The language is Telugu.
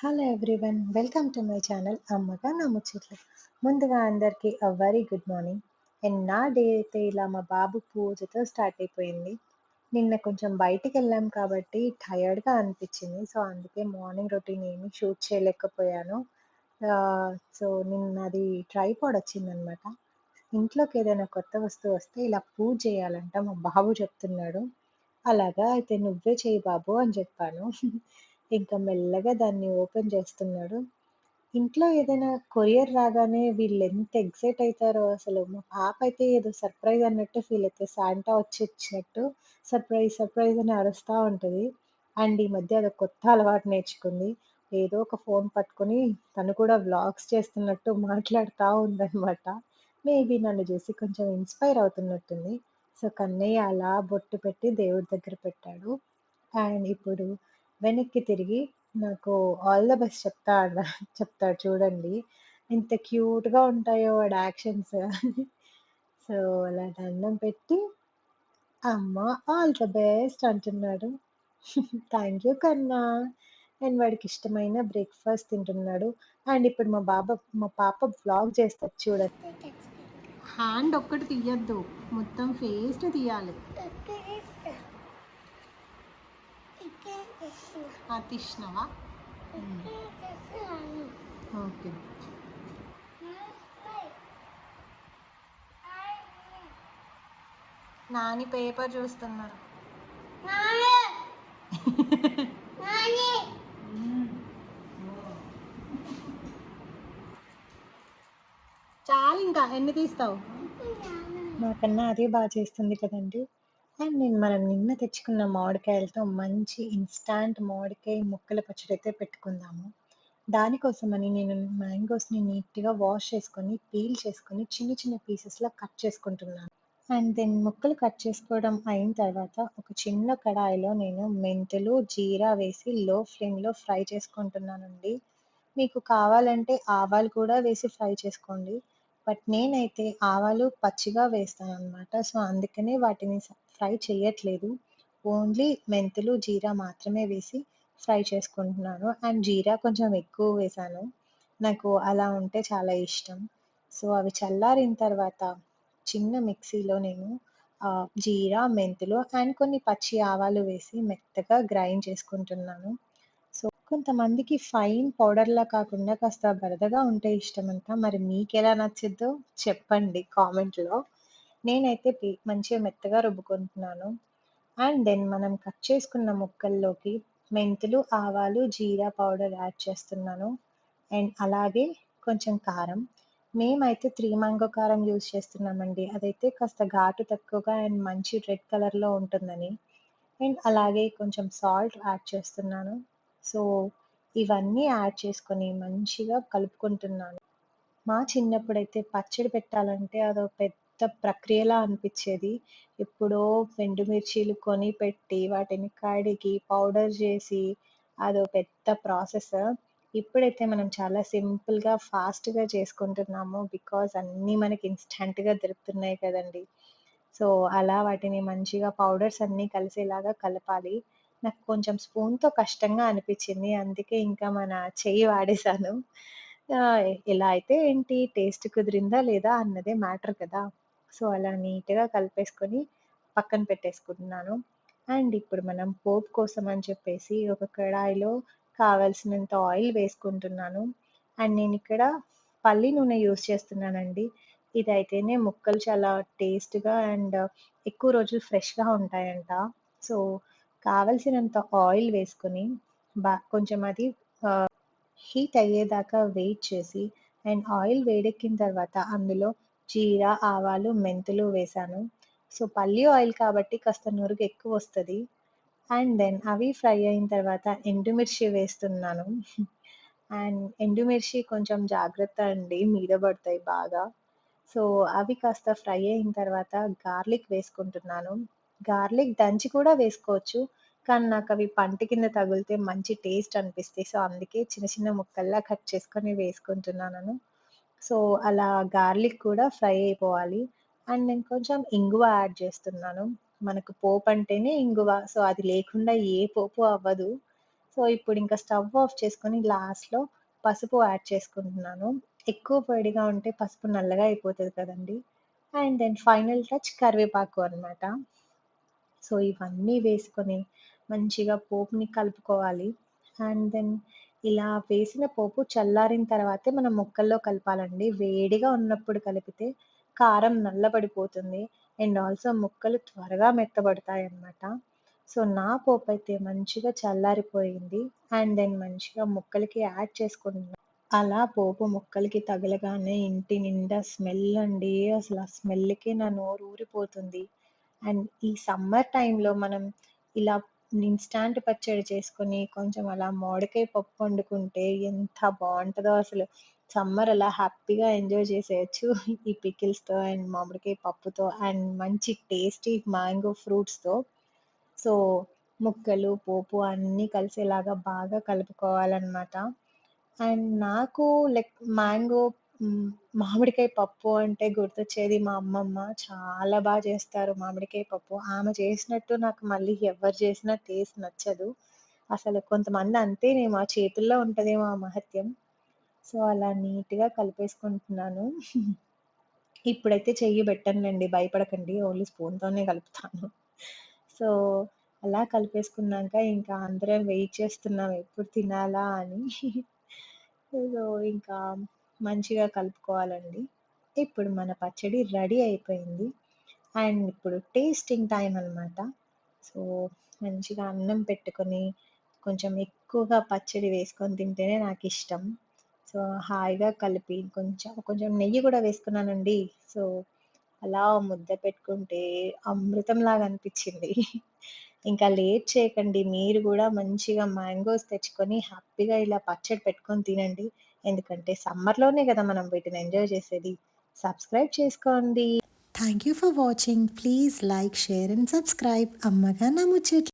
Hello everyone welcome to my channel అమ్మగా నా ముచ్చట్లు ముందుగా అందరికీ a very good morning and నా డే అయితే ఇలా మా బాబు పూజతో స్టార్ట్ అయిపోయింది. నిన్న కొంచెం బయటికి వెళ్ళాం కాబట్టి టయర్డ్గా అనిపించింది. సో అందుకే మార్నింగ్ రొటీన్ ఏమి షూట్ చేయలేకపోయాను. సో నిన్నది ట్రైపాడ్ వచ్చిందనమాట ఇంట్లోకి ఏదైనా కొత్త వస్తువు వస్తే ఇలా పూజ చేయాలంట మా బాబు చెప్తున్నాడు. అలాగా అయితే నువ్వే చేయి బాబు అని చెప్పాను. ఇంకా మెల్లగా దాన్ని ఓపెన్ చేస్తున్నాడు. ఇంట్లో ఏదైనా కొరియర్ రాగానే వీళ్ళు ఎంత ఎక్సైట్ అవుతారో అసలు. మా పాప అయితే ఏదో సర్ప్రైజ్ అన్నట్టు ఫీల్ అయితే శాంటా వచ్చి ఇచ్చినట్టు సర్ప్రైజ్ సర్ప్రైజ్ అని అరుస్తూ ఉంటుంది. అండ్ ఈ మధ్య అది కొత్త అలవాటు నేర్చుకుంది. ఏదో ఒక ఫోన్ పట్టుకొని తను కూడా వ్లాగ్స్ చేస్తున్నట్టు మాట్లాడుతూ ఉందనమాట మేబీ నన్ను చూసి కొంచెం ఇన్స్పైర్ అవుతున్నట్టుంది. సో కన్నయ్య అలా బొట్టు పెట్టి దేవుడి దగ్గర పెట్టాడు. అండ్ ఇప్పుడు వెనక్కి తిరిగి నాకు ఆల్ ద బెస్ట్ చెప్తా చెప్తాడు చూడండి. ఎంత క్యూట్గా ఉంటాయో వాడి యాక్షన్స్. సో అలా దండం పెట్టి అమ్మ ఆల్ ద బెస్ట్ అంటున్నాడు. థ్యాంక్ యూ కన్నా. అండ్ వాడికి ఇష్టమైన బ్రేక్ఫాస్ట్ తింటున్నాడు. అండ్ ఇప్పుడు మా బాబా మా పాప బ్లాగ్ చేస్తారు చూడండి. హ్యాండ్ ఒక్కటి తీయద్దు. మొత్తం ఫేస్ తీయాలి. తీసినావా ఓకే. నాని పేపర్ చూస్తున్నారు. చాలు ఇంకా ఎన్ని తీస్తావు? నాకన్నా అదే బాగా చేస్తుంది కదండి. అండ్ నేను మనం నిన్న తెచ్చుకున్న మామిడికాయలతో మంచి ఇన్స్టాంట్ మామిడికాయ ముక్కల పచ్చడి అయితే పెట్టుకుందాము. దానికోసమని నేను మ్యాంగోస్ని నీట్గా వాష్ చేసుకొని పీల్ చేసుకొని చిన్న చిన్న పీసెస్లో కట్ చేసుకుంటున్నాను. అండ్ దెన్ ముక్కలు కట్ చేసుకోవడం అయిన తర్వాత ఒక చిన్న కడాయిలో నేను మెంతులు జీరా వేసి లో ఫ్లేమ్లో ఫ్రై చేసుకుంటున్నానండి. మీకు కావాలంటే ఆవాలు కూడా వేసి ఫ్రై చేసుకోండి. బట్ నేనైతే ఆవాలు పచ్చిగా వేస్తాను అనమాట సో అందుకనే వాటిని ఫ్రై చేయట్లేదు ఓన్లీ మెంతులు జీరా మాత్రమే వేసి ఫ్రై చేసుకుంటున్నాను. అండ్ జీరా కొంచెం ఎక్కువ వేసాను. నాకు అలా ఉంటే చాలా ఇష్టం. సో అవి చల్లారిన తర్వాత చిన్న మిక్సీలో నేను జీరా మెంతులు అండ్ కొన్ని పచ్చి ఆవాలు వేసి మెత్తగా గ్రైండ్ చేసుకుంటున్నాను. కొంతమందికి ఫైన్ పౌడర్లా కాకుండా కాస్త బరదగా ఉంటే ఇష్టమంట మరి మీకు ఎలా నచ్చిద్దో చెప్పండి కామెంట్లో. నేనైతే మంచిగా మెత్తగా రుబ్బుకుంటున్నాను. అండ్ దెన్ మనం కట్ చేసుకున్న ముక్కల్లోకి మెంతులు ఆవాలు జీరా పౌడర్ యాడ్ చేస్తున్నాను. అండ్ అలాగే కొంచెం కారం. మేమైతే త్రీ మ్యాంగో కారం యూజ్ చేస్తున్నామండి. అదైతే కాస్త ఘాటు తక్కువగా అండ్ మంచి రెడ్ కలర్లో ఉంటుందని. అండ్ అలాగే కొంచెం సాల్ట్ యాడ్ చేస్తున్నాను. సో ఇవన్నీ యాడ్ చేసుకొని మంచిగా కలుపుకుంటున్నాను. మా చిన్నప్పుడైతే పచ్చడి పెట్టాలంటే అదో పెద్ద ప్రక్రియలా అనిపించేది. ఎప్పుడో ఎండుమిర్చీలు కొని పెట్టి వాటిని కడిగి పౌడర్ చేసి అదో పెద్ద ప్రాసెస్. ఇప్పుడైతే మనం చాలా సింపుల్గా ఫాస్ట్గా చేసుకుంటున్నాము బికాజ్ అన్నీ మనకి ఇన్స్టంట్గా దొరుకుతున్నాయి కదండి. సో అలా వాటిని మంచిగా పౌడర్స్ అన్నీ కలిసేలాగా కలపాలి. నాకు కొంచెం స్పూన్తో కష్టంగా అనిపించింది. అందుకే ఇంకా మన చెయ్యి వాడేశాను. ఎలా అయితే ఏంటి టేస్ట్ కుదిరిందా లేదా అన్నదే మ్యాటర్ కదా. సో అలా నీట్గా కలిపేసుకొని పక్కన పెట్టేసుకుంటున్నాను. అండ్ ఇప్పుడు మనం పోపు కోసం అని చెప్పేసి ఒక కడాయిలో కావాల్సినంత ఆయిల్ వేసుకుంటున్నాను. అండ్ నేను ఇక్కడ పల్లి నూనె యూస్ చేస్తున్నానండి. ఇదైతేనే ముక్కలు చాలా టేస్ట్గా అండ్ ఎక్కువ రోజులు ఫ్రెష్గా ఉంటాయంట. సో కావలసినంత ఆయిల్ వేసుకొని బా కొంచెం అది హీట్ అయ్యేదాకా వెయిట్ చేసి అండ్ ఆయిల్ వేడెక్కిన తర్వాత అందులో జీరా ఆవాలు మెంతులు వేసాను. సో పల్లి ఆయిల్ కాబట్టి కాస్త నురుగు ఎక్కువ వస్తుంది. అండ్ దెన్ అవి ఫ్రై అయిన తర్వాత ఎండుమిర్చి వేస్తున్నాను. అండ్ ఎండుమిర్చి కొంచెం జాగ్రత్త అండి మీద పడతాయి బాగా. సో అవి కాస్త ఫ్రై అయిన తర్వాత గార్లిక్ వేసుకుంటున్నాను. గార్లిక్ దంచి కూడా వేసుకోవచ్చు. కానీ నాకు అవి పంట కింద తగిలితే మంచి టేస్ట్ అనిపిస్తాయి. సో అందుకే చిన్న చిన్న ముక్కల్లా కట్ చేసుకొని వేసుకుంటున్నాను సో అలా గార్లిక్ కూడా ఫ్రై అయిపోవాలి. అండ్ నేను కొంచెం ఇంగువ యాడ్ చేస్తున్నాను. మనకు పోపు అంటేనే ఇంగువ. సో అది లేకుండా ఏ పోపు అవ్వదు. సో, ఇప్పుడు ఇంకా స్టవ్ ఆఫ్ చేసుకొని లాస్ట్‌లో పసుపు యాడ్ చేసుకుంటున్నాను. ఎక్కువ పొడిగా ఉంటే పసుపు నల్లగా అయిపోతుంది కదండీ! అండ్ దెన్ ఫైనల్ టచ్ కరివేపాకు అనమాట. సో, ఇవన్నీ వేసుకొని మంచిగా పోపుని కలుపుకోవాలి. అండ్ దెన్ ఇలా వేసిన పోపు చల్లారిన తర్వాతే మనం ముక్కల్లో కలపాలండి. వేడిగా ఉన్నప్పుడు కలిపితే కారం నల్లబడిపోతుంది. అండ్ ఆల్సో ముక్కలు త్వరగా మెత్తబడతాయన్నమాట. సో, నా పోపు అయితే మంచిగా చల్లారిపోయింది. అండ్ దెన్ మంచిగా ముక్కలకి యాడ్ చేసుకుంటున్నాను అలా పోపు ముక్కలకి తగలగానే ఇంటి నిండా స్మెల్ అండి. అసలు ఆ స్మెల్కి నా నోరు ఊరిపోతుంది. అండ్ ఈ సమ్మర్ టైంలో మనం ఇలా ఇన్‌స్టాంట్ పచ్చడి చేసుకొని కొంచెం అలా మామిడికాయ పప్పు వండుకుంటే ఎంత బాగుంటుందో అసలు. సమ్మర్ అలా హ్యాపీగా ఎంజాయ్ చేసేయచ్చు ఈ పికిల్స్‌తో అండ్ మామిడికాయ పప్పుతో అండ్ మంచి టేస్టీ మ్యాంగో ఫ్రూట్స్‌తో. సో, ముక్కలు, పోపు అన్నీ కలిసేలాగా బాగా కలుపుకోవాలన్నమాట అండ్ నాకు లైక్ మ్యాంగో హ్మ్, మామిడికాయ పప్పు అంటే గుర్తొచ్చేది మా అమ్మమ్మ. చాలా బా చేస్తారు మామిడికాయ పప్పు. ఆమె చేసినట్టు నాకు మళ్ళీ ఎవరు చేసినా టేస్ట్ నచ్చదు. అసలు కొంతమంది అంతేనేమో ఆ చేతుల్లో ఉంటదేమో ఆ మహత్యం. సో, అలా నీట్‌గా కలిపేసుకుంటున్నాను. ఇప్పుడైతే చెయ్యి పెట్టనులెండి భయపడకండి. ఓన్లీ స్పూన్‌తోనే కలుపుతాను. సో, అలా కలిపేసుకున్నాక ఇంకా అందరం వెయిట్ చేస్తున్నాం ఎప్పుడు తినాలా అని. సో, ఇంకా మంచిగా కలుపుకోవాలండి. ఇప్పుడు మన పచ్చడి రెడీ అయిపోయింది. అండ్ ఇప్పుడు టేస్టింగ్ టైం అనమాట. సో, మంచిగా అన్నం పెట్టుకొని కొంచెం ఎక్కువగా పచ్చడి వేసుకొని తింటేనే నాకు ఇష్టం సో, హాయిగా కలిపి కొంచెం కొంచెం నెయ్యి కూడా వేసుకున్నానండి. సో, అలా ముద్ద పెట్టుకుంటే అమృతంలాగా అనిపించింది ఇంకా లేట్ చేయకండి. మీరు కూడా మంచిగా మ్యాంగోస్ తెచ్చుకొని హ్యాపీగా ఇలా పచ్చడి పెట్టుకొని తినండి. ఎందుకంటే సమ్మర్‌లోనే కదా మనం వీటిని ఎంజాయ్ చేసేది. సబ్స్క్రైబ్ చేసుకోండి. Thank you for watching. Please like, share and subscribe. అమ్మగా నా ముచ్చట్లు.